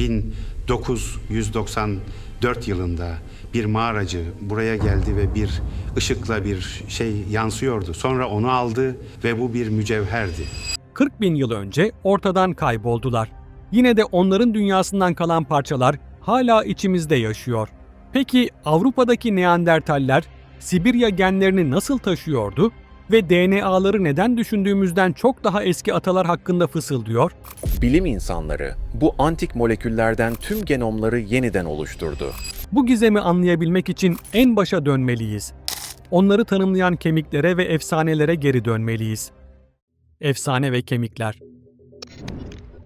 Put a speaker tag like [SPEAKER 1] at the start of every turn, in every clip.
[SPEAKER 1] 1994 yılında bir mağaracı buraya geldi ve bir ışıkla bir şey yansıyordu. Sonra onu aldı ve bu bir mücevherdi.
[SPEAKER 2] 40 bin yıl önce ortadan kayboldular. Yine de onların dünyasından kalan parçalar hala içimizde yaşıyor. Peki Avrupa'daki Neandertaller Sibirya genlerini nasıl taşıyordu ve DNA'ları neden düşündüğümüzden çok daha eski atalar hakkında fısıldıyor?
[SPEAKER 3] Bilim insanları bu antik moleküllerden tüm genomları yeniden oluşturdu.
[SPEAKER 2] Bu gizemi anlayabilmek için en başa dönmeliyiz. Onları tanımlayan kemiklere ve efsanelere geri dönmeliyiz. Efsane ve kemikler.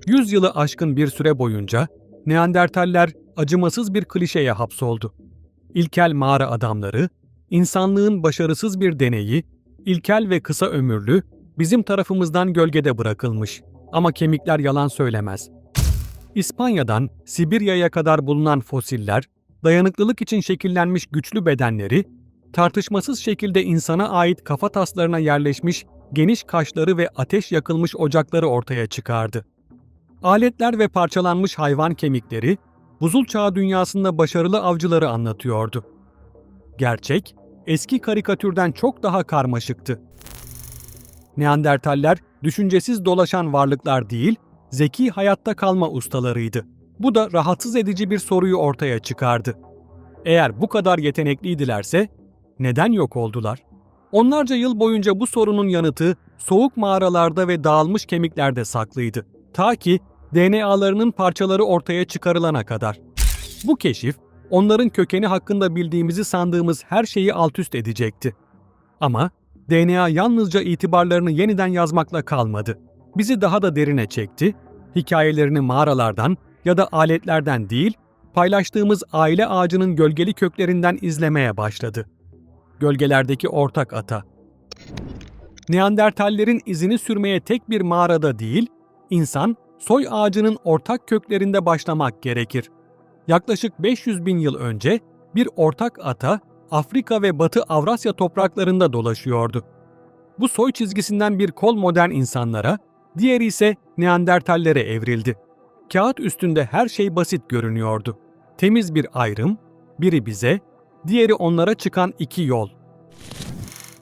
[SPEAKER 2] 100 yılı aşkın bir süre boyunca Neandertaller acımasız bir klişeye hapsoldu. İlkel mağara adamları, insanlığın başarısız bir deneyi, ilkel ve kısa ömürlü, bizim tarafımızdan gölgede bırakılmış. Ama kemikler yalan söylemez. İspanya'dan Sibirya'ya kadar bulunan fosiller, dayanıklılık için şekillenmiş güçlü bedenleri, tartışmasız şekilde insana ait kafa taslarına yerleşmiş geniş kaşları ve ateş yakılmış ocakları ortaya çıkardı. Aletler ve parçalanmış hayvan kemikleri, buzul çağı dünyasında başarılı avcıları anlatıyordu. Gerçek, eski karikatürden çok daha karmaşıktı. Neandertaller düşüncesiz dolaşan varlıklar değil, zeki hayatta kalma ustalarıydı. Bu da rahatsız edici bir soruyu ortaya çıkardı. Eğer bu kadar yetenekliydilerse neden yok oldular? Onlarca yıl boyunca bu sorunun yanıtı soğuk mağaralarda ve dağılmış kemiklerde saklıydı. Ta ki DNA'larının parçaları ortaya çıkarılana kadar. Bu keşif, onların kökeni hakkında bildiğimizi sandığımız her şeyi altüst edecekti. Ama DNA yalnızca itibarlarını yeniden yazmakla kalmadı. Bizi daha da derine çekti, hikayelerini mağaralardan ya da aletlerden değil, paylaştığımız aile ağacının gölgeli köklerinden izlemeye başladı. Gölgelerdeki ortak ata. Neandertallerin izini sürmeye tek bir mağarada değil, insan soy ağacının ortak köklerinde başlamak gerekir. Yaklaşık 500 bin yıl önce bir ortak ata Afrika ve Batı Avrasya topraklarında dolaşıyordu. Bu soy çizgisinden bir kol modern insanlara, diğeri ise Neandertallere evrildi. Kağıt üstünde her şey basit görünüyordu. Temiz bir ayrım, biri bize, diğeri onlara çıkan iki yol.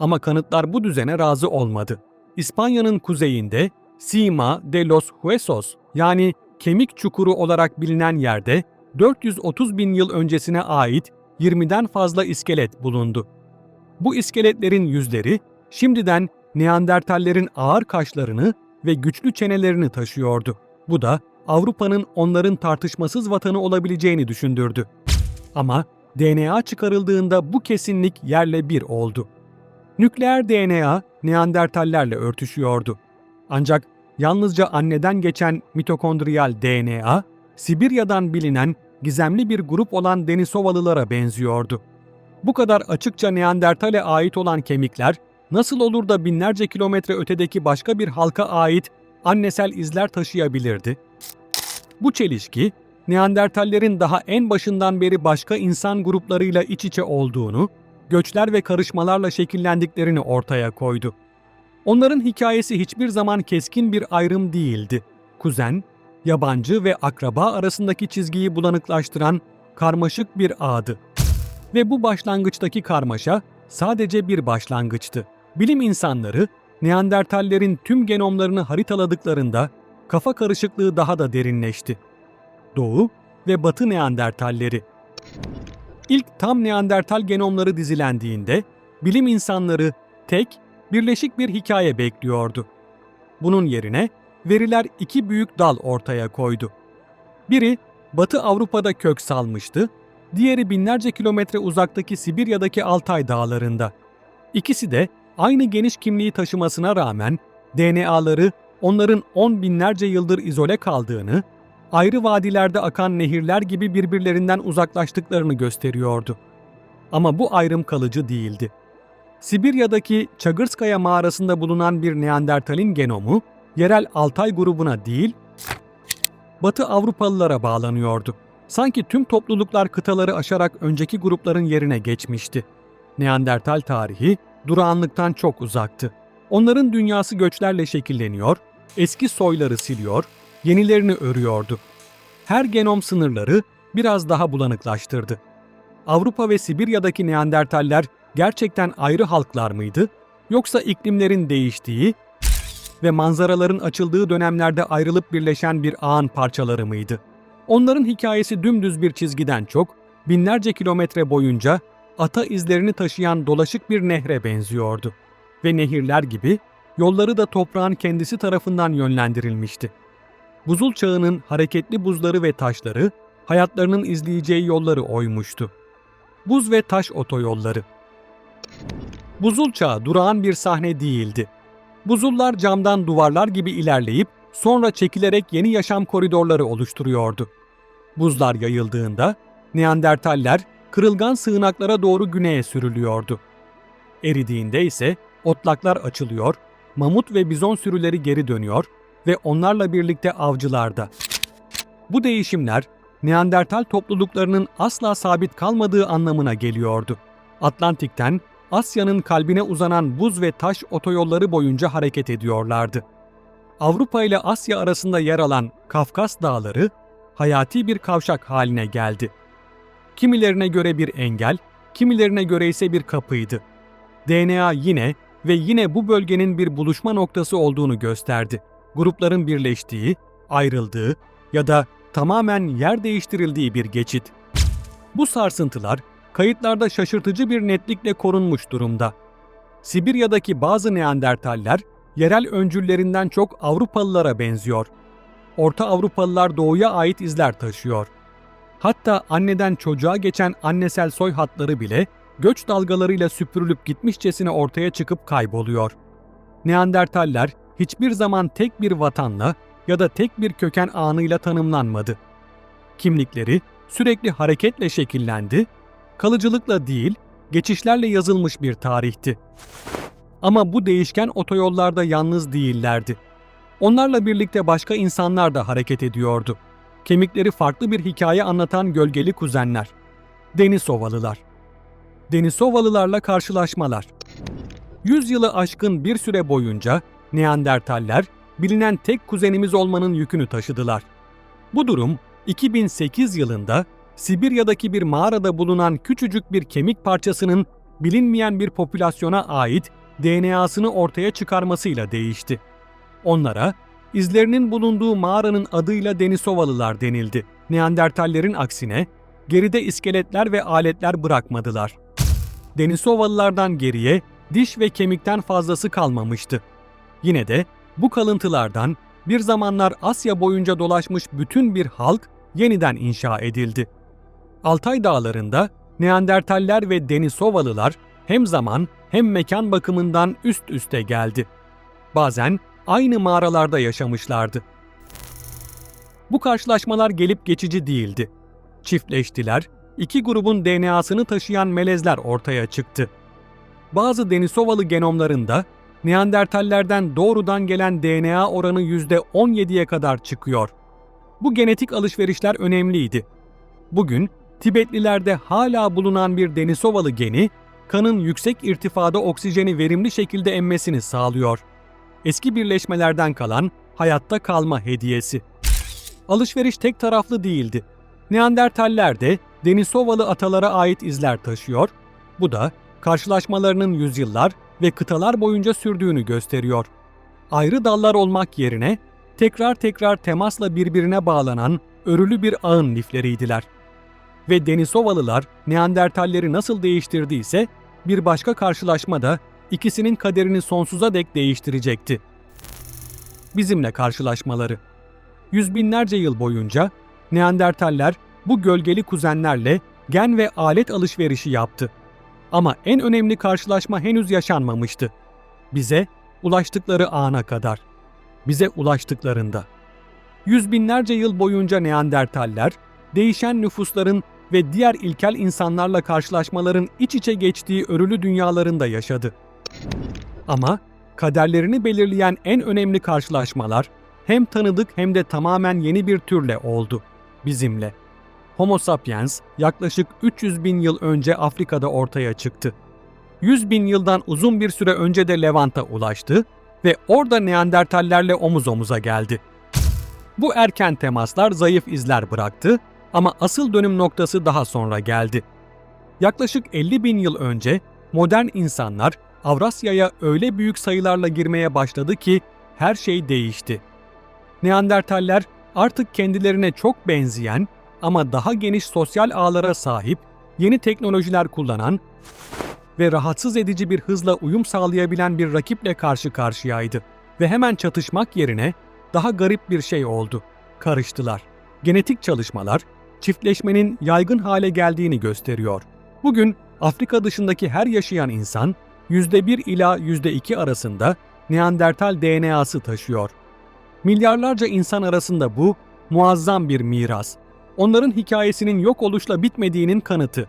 [SPEAKER 2] Ama kanıtlar bu düzene razı olmadı. İspanya'nın kuzeyinde Cima de los Huesos yani kemik çukuru olarak bilinen yerde 430 bin yıl öncesine ait 20'den fazla iskelet bulundu. Bu iskeletlerin yüzleri şimdiden Neandertallerin ağır kaşlarını ve güçlü çenelerini taşıyordu. Bu da Avrupa'nın onların tartışmasız vatanı olabileceğini düşündürdü. Ama DNA çıkarıldığında bu kesinlik yerle bir oldu. Nükleer DNA Neandertallerle örtüşüyordu. Ancak yalnızca anneden geçen mitokondriyal DNA, Sibirya'dan bilinen gizemli bir grup olan Denisovalılara benziyordu. Bu kadar açıkça Neandertal'e ait olan kemikler nasıl olur da binlerce kilometre ötedeki başka bir halka ait annesel izler taşıyabilirdi? Bu çelişki, Neandertallerin daha en başından beri başka insan gruplarıyla iç içe olduğunu, göçler ve karışmalarla şekillendiklerini ortaya koydu. Onların hikayesi hiçbir zaman keskin bir ayrım değildi. Kuzen, yabancı ve akraba arasındaki çizgiyi bulanıklaştıran karmaşık bir ağdı. Ve bu başlangıçtaki karmaşa sadece bir başlangıçtı. Bilim insanları Neandertallerin tüm genomlarını haritaladıklarında kafa karışıklığı daha da derinleşti. Doğu ve Batı Neandertalleri. İlk tam Neandertal genomları dizilendiğinde bilim insanları tek, birleşik bir hikaye bekliyordu. Bunun yerine veriler iki büyük dal ortaya koydu. Biri Batı Avrupa'da kök salmıştı, diğeri binlerce kilometre uzaktaki Sibirya'daki Altay dağlarında. İkisi de aynı geniş kimliği taşımasına rağmen DNA'ları onların on binlerce yıldır izole kaldığını, ayrı vadilerde akan nehirler gibi birbirlerinden uzaklaştıklarını gösteriyordu. Ama bu ayrım kalıcı değildi. Sibirya'daki Çagırskaya mağarasında bulunan bir Neandertal'in genomu, yerel Altay grubuna değil, Batı Avrupalılara bağlanıyordu. Sanki tüm topluluklar kıtaları aşarak önceki grupların yerine geçmişti. Neandertal tarihi durağanlıktan çok uzaktı. Onların dünyası göçlerle şekilleniyor, eski soyları siliyor, yenilerini örüyordu. her genom sınırları biraz daha bulanıklaştırdı. Avrupa ve Sibirya'daki Neandertaller gerçekten ayrı halklar mıydı? Yoksa iklimlerin değiştiği ve manzaraların açıldığı dönemlerde ayrılıp birleşen bir ağın parçaları mıydı? Onların hikayesi dümdüz bir çizgiden çok, binlerce kilometre boyunca ata izlerini taşıyan dolaşık bir nehre benziyordu. Ve nehirler gibi yolları da toprağın kendisi tarafından yönlendirilmişti. Buzul çağının hareketli buzları ve taşları hayatlarının izleyeceği yolları oymuştu. Buz ve taş otoyolları. Buzul çağı durağan bir sahne değildi. Buzullar camdan duvarlar gibi ilerleyip sonra çekilerek yeni yaşam koridorları oluşturuyordu. Buzlar yayıldığında Neandertaller kırılgan sığınaklara doğru güneye sürülüyordu. Eridiğinde ise otlaklar açılıyor, mamut ve bizon sürüleri geri dönüyor ve onlarla birlikte avcılarda. Bu değişimler Neandertal topluluklarının asla sabit kalmadığı anlamına geliyordu. Atlantik'ten Asya'nın kalbine uzanan buz ve taş otoyolları boyunca hareket ediyorlardı. Avrupa ile Asya arasında yer alan Kafkas Dağları hayati bir kavşak haline geldi. Kimilerine göre bir engel, kimilerine göre ise bir kapıydı. DNA yine ve yine bu bölgenin bir buluşma noktası olduğunu gösterdi. Grupların birleştiği, ayrıldığı ya da tamamen yer değiştirildiği bir geçit. Bu sarsıntılar kayıtlarda şaşırtıcı bir netlikle korunmuş durumda. Sibirya'daki bazı Neandertaller yerel öncüllerinden çok Avrupalılara benziyor. Orta Avrupalılar doğuya ait izler taşıyor. Hatta anneden çocuğa geçen annesel soy hatları bile göç dalgalarıyla süpürülüp gitmişçesine ortaya çıkıp kayboluyor. Neandertaller hiçbir zaman tek bir vatanla ya da tek bir köken anıyla tanımlanmadı. Kimlikleri sürekli hareketle şekillendi, kalıcılıkla değil, geçişlerle yazılmış bir tarihti. Ama bu değişken otoyollarda yalnız değillerdi. Onlarla birlikte başka insanlar da hareket ediyordu. Kemikleri farklı bir hikaye anlatan gölgeli kuzenler. Denisovalılar. Denisovalılarla karşılaşmalar. Yüz yılı aşkın bir süre boyunca Neandertaller bilinen tek kuzenimiz olmanın yükünü taşıdılar. Bu durum 2008 yılında Sibirya'daki bir mağarada bulunan küçücük bir kemik parçasının bilinmeyen bir popülasyona ait DNA'sını ortaya çıkarmasıyla değişti. Onlara izlerinin bulunduğu mağaranın adıyla Denisovalılar denildi. Neandertallerin aksine geride iskeletler ve aletler bırakmadılar. Denisovalılardan geriye diş ve kemikten fazlası kalmamıştı. Yine de bu kalıntılardan bir zamanlar Asya boyunca dolaşmış bütün bir halk yeniden inşa edildi. Altay dağlarında Neandertaller ve Denisovalılar hem zaman hem mekan bakımından üst üste geldi. Bazen aynı mağaralarda yaşamışlardı. Bu karşılaşmalar gelip geçici değildi. Çiftleştiler, iki grubun DNA'sını taşıyan melezler ortaya çıktı. Bazı Denisovalı genomlarında Neandertallerden doğrudan gelen DNA oranı %17'ye kadar çıkıyor. Bu genetik alışverişler önemliydi. Bugün Tibetlilerde hala bulunan bir Denisovalı geni, kanın yüksek irtifada oksijeni verimli şekilde emmesini sağlıyor. Eski birleşmelerden kalan hayatta kalma hediyesi. Alışveriş tek taraflı değildi. Neandertaller de Denisovalı atalara ait izler taşıyor. Bu da karşılaşmalarının yüzyıllar ve kıtalar boyunca sürdüğünü gösteriyor. Ayrı dallar olmak yerine tekrar tekrar temasla birbirine bağlanan örülü bir ağın lifleriydiler. Ve Denisovalılar Neandertalleri nasıl değiştirdiyse bir başka karşılaşma da ikisinin kaderini sonsuza dek değiştirecekti. Bizimle karşılaşmaları. Yüz binlerce yıl boyunca Neandertaller bu gölgeli kuzenlerle gen ve alet alışverişi yaptı. Ama en önemli karşılaşma henüz yaşanmamıştı. Bize ulaştıkları ana kadar. Bize ulaştıklarında. Yüz binlerce yıl boyunca Neandertaller, değişen nüfusların ve diğer ilkel insanlarla karşılaşmaların iç içe geçtiği örülü dünyalarında yaşadı. Ama kaderlerini belirleyen en önemli karşılaşmalar hem tanıdık hem de tamamen yeni bir türle oldu. Bizimle. Homo sapiens yaklaşık 300 bin yıl önce Afrika'da ortaya çıktı. 100 bin yıldan uzun bir süre önce de Levant'a ulaştı ve orada Neandertallerle omuz omuza geldi. Bu erken temaslar zayıf izler bıraktı ama asıl dönüm noktası daha sonra geldi. Yaklaşık 50 bin yıl önce modern insanlar Avrasya'ya öyle büyük sayılarla girmeye başladı ki her şey değişti. Neandertaller artık kendilerine çok benzeyen ama daha geniş sosyal ağlara sahip, yeni teknolojiler kullanan ve rahatsız edici bir hızla uyum sağlayabilen bir rakiple karşı karşıyaydı. Ve hemen çatışmak yerine daha garip bir şey oldu. Karıştılar. Genetik çalışmalar çiftleşmenin yaygın hale geldiğini gösteriyor. Bugün Afrika dışındaki her yaşayan insan %1 ila %2 arasında Neandertal DNA'sı taşıyor. Milyarlarca insan arasında bu muazzam bir miras. Onların hikayesinin yok oluşla bitmediğinin kanıtı.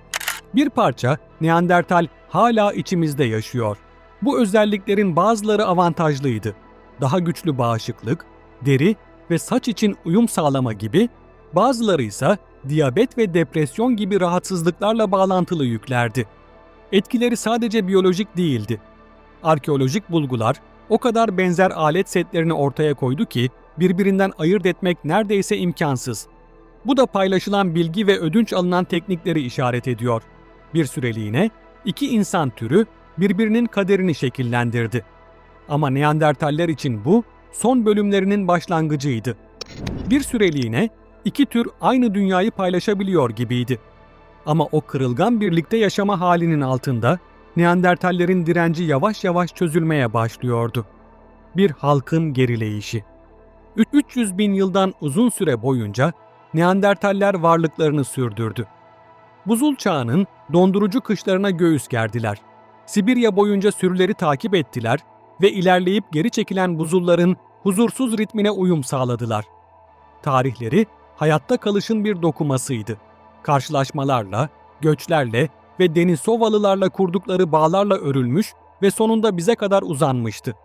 [SPEAKER 2] Bir parça Neandertal hala içimizde yaşıyor. Bu özelliklerin bazıları avantajlıydı. Daha güçlü bağışıklık, deri ve saç için uyum sağlama gibi, bazıları ise diyabet ve depresyon gibi rahatsızlıklarla bağlantılı yüklerdi. Etkileri sadece biyolojik değildi. Arkeolojik bulgular o kadar benzer alet setlerini ortaya koydu ki birbirinden ayırt etmek neredeyse imkansız. Bu da paylaşılan bilgi ve ödünç alınan teknikleri işaret ediyor. Bir süreliğine iki insan türü birbirinin kaderini şekillendirdi. Ama Neandertaller için bu son bölümlerinin başlangıcıydı. Bir süreliğine iki tür aynı dünyayı paylaşabiliyor gibiydi. Ama o kırılgan birlikte yaşama halinin altında Neandertallerin direnci yavaş yavaş çözülmeye başlıyordu. Bir halkın gerileyişi. Ü- 300 bin yıldan uzun süre boyunca Neandertaller varlıklarını sürdürdü. Buzul çağının dondurucu kışlarına göğüs gerdiler. Sibirya boyunca sürüleri takip ettiler ve ilerleyip geri çekilen buzulların huzursuz ritmine uyum sağladılar. Tarihleri hayatta kalışın bir dokumasıydı. Karşılaşmalarla, göçlerle ve Denisovalılarla kurdukları bağlarla örülmüş ve sonunda bize kadar uzanmıştı.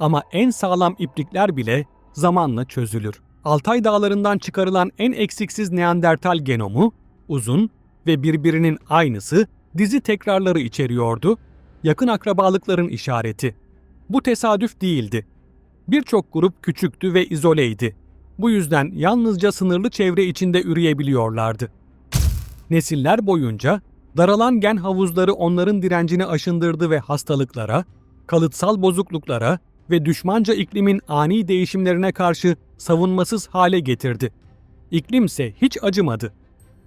[SPEAKER 2] Ama en sağlam iplikler bile zamanla çözülür. Altay dağlarından çıkarılan en eksiksiz Neandertal genomu, uzun ve birbirinin aynısı dizi tekrarları içeriyordu, yakın akrabalıkların işareti. Bu tesadüf değildi. Birçok grup küçüktü ve izoleydi. Bu yüzden yalnızca sınırlı çevre içinde üreyebiliyorlardı. Nesiller boyunca daralan gen havuzları onların direncini aşındırdı ve hastalıklara, kalıtsal bozukluklara ve düşmanca iklimin ani değişimlerine karşı savunmasız hale getirdi. İklimse hiç acımadı.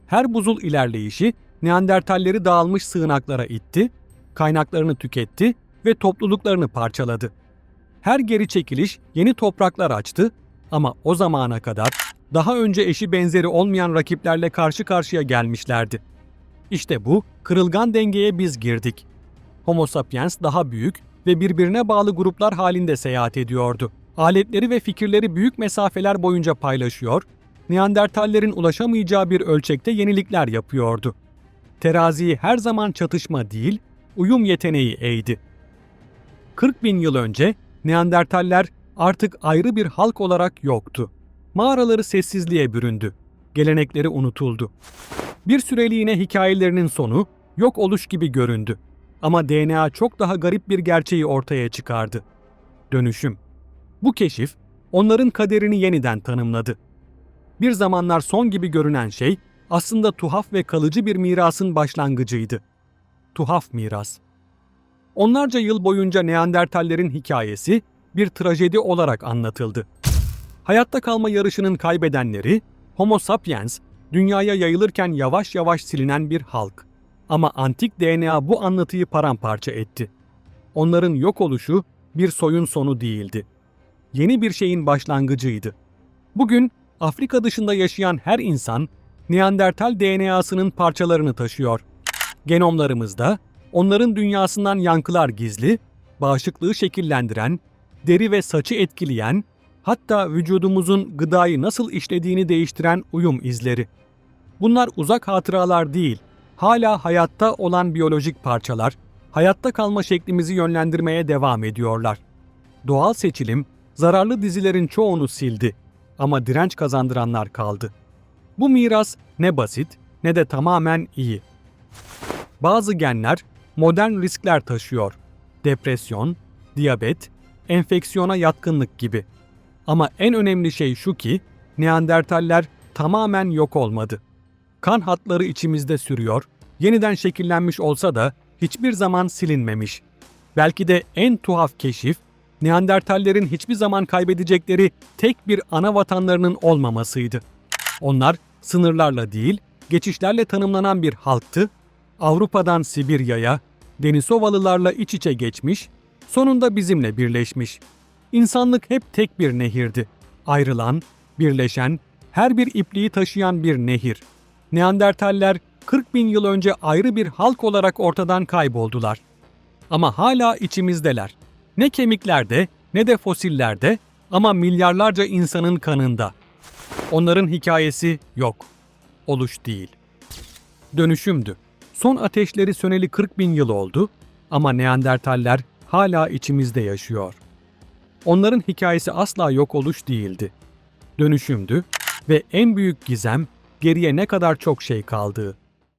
[SPEAKER 2] Her buzul ilerleyişi Neandertalleri dağılmış sığınaklara itti, kaynaklarını tüketti ve topluluklarını parçaladı. Her geri çekiliş yeni topraklar açtı ama o zamana kadar daha önce eşi benzeri olmayan rakiplerle karşı karşıya gelmişlerdi. İşte bu kırılgan dengeye biz girdik. Homo sapiens daha büyük ve birbirine bağlı gruplar halinde seyahat ediyordu. Aletleri ve fikirleri büyük mesafeler boyunca paylaşıyor, Neandertallerin ulaşamayacağı bir ölçekte yenilikler yapıyordu. Teraziyi her zaman çatışma değil, uyum yeteneği eğdi. 40 bin yıl önce Neandertaller artık ayrı bir halk olarak yoktu. Mağaraları sessizliğe büründü. Gelenekleri unutuldu. Bir süreliğine hikayelerinin sonu yok oluş gibi göründü. Ama DNA çok daha garip bir gerçeği ortaya çıkardı. Dönüşüm. Bu keşif onların kaderini yeniden tanımladı. Bir zamanlar son gibi görünen şey aslında tuhaf ve kalıcı bir mirasın başlangıcıydı. Tuhaf miras. Onlarca yıl boyunca Neandertallerin hikayesi bir trajedi olarak anlatıldı. Hayatta kalma yarışının kaybedenleri, Homo sapiens, dünyaya yayılırken yavaş yavaş silinen bir halk. Ama antik DNA bu anlatıyı paramparça etti. Onların yok oluşu bir soyun sonu değildi. Yeni bir şeyin başlangıcıydı. Bugün Afrika dışında yaşayan her insan Neandertal DNA'sının parçalarını taşıyor. Genomlarımızda onların dünyasından yankılar gizli, bağışıklığı şekillendiren, deri ve saçı etkileyen, hatta vücudumuzun gıdayı nasıl işlediğini değiştiren uyum izleri. Bunlar uzak hatıralar değil, hala hayatta olan biyolojik parçalar, hayatta kalma şeklimizi yönlendirmeye devam ediyorlar. Doğal seçilim, zararlı dizilerin çoğunu sildi ama direnç kazandıranlar kaldı. Bu miras ne basit ne de tamamen iyi. Bazı genler modern riskler taşıyor. Depresyon, diyabet, enfeksiyona yatkınlık gibi. Ama en önemli şey şu ki Neandertaller tamamen yok olmadı. Kan hatları içimizde sürüyor, yeniden şekillenmiş olsa da hiçbir zaman silinmemiş. Belki de en tuhaf keşif, Neandertallerin hiçbir zaman kaybedecekleri tek bir ana vatanlarının olmamasıydı. Onlar sınırlarla değil, geçişlerle tanımlanan bir halktı. Avrupa'dan Sibirya'ya, Denisovalılarla iç içe geçmiş, sonunda bizimle birleşmiş. İnsanlık hep tek bir nehirdi. Ayrılan, birleşen, her bir ipliği taşıyan bir nehir. Neandertaller 40 bin yıl önce ayrı bir halk olarak ortadan kayboldular. Ama hala içimizdeler. Ne kemiklerde ne de fosillerde ama milyarlarca insanın kanında. Onların hikayesi yok. Oluş değil. Dönüşümdü. Son ateşleri söneli 40 bin yıl oldu ama Neandertaller hala içimizde yaşıyor. Onların hikayesi asla yok oluş değildi. Dönüşümdü ve en büyük gizem geriye ne kadar çok şey kaldığı.